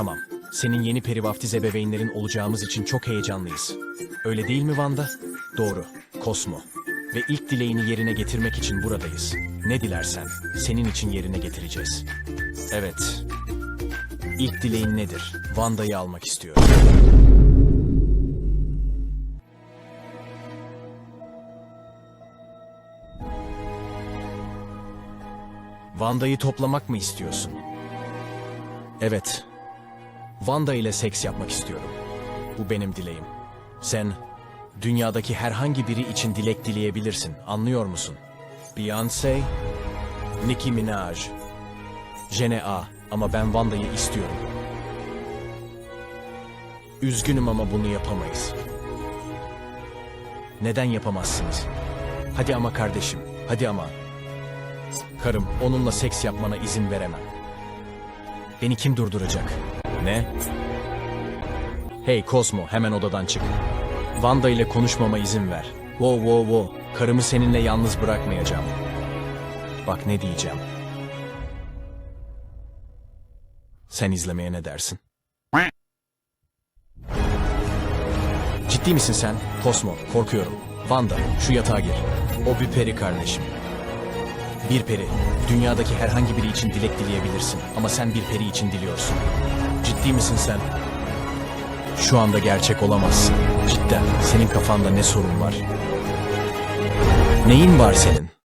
Tamam. Senin yeni peri vaftiz ebeveynlerin olacağımız için çok heyecanlıyız. Öyle değil mi Vanda? Doğru. Kosmo. Ve ilk dileğini yerine getirmek için buradayız. Ne dilersen senin için yerine getireceğiz. Evet. İlk dileğin nedir? Vanda'yı almak istiyorum. Vanda'yı toplamak mı istiyorsun? Evet. Vanda ile seks yapmak istiyorum. Bu benim dileğim. Sen dünyadaki herhangi biri için dilek dileyebilirsin. Anlıyor musun? Beyoncé, Nicki Minaj, Jene A ama ben Vanda'yı istiyorum. Üzgünüm ama bunu yapamayız. Neden yapamazsınız? Hadi ama kardeşim, hadi ama. Karım, onunla seks yapmana izin veremem. Beni kim durduracak? Ne? Hey Cosmo, hemen odadan çık. Wanda ile konuşmama izin ver. Wow wow wow, karımı seninle yalnız bırakmayacağım. Bak ne diyeceğim. Sen izlemeye ne dersin? Ciddi misin sen? Cosmo, korkuyorum. Wanda, şu yatağa gir. O bir peri kardeşim. Bir peri. Dünyadaki herhangi biri için dilek dileyebilirsin. Ama sen bir peri için diliyorsun. Ciddi misin sen? Şu anda gerçek olamazsın. Cidden. Senin kafanda ne sorun var? Neyin var senin?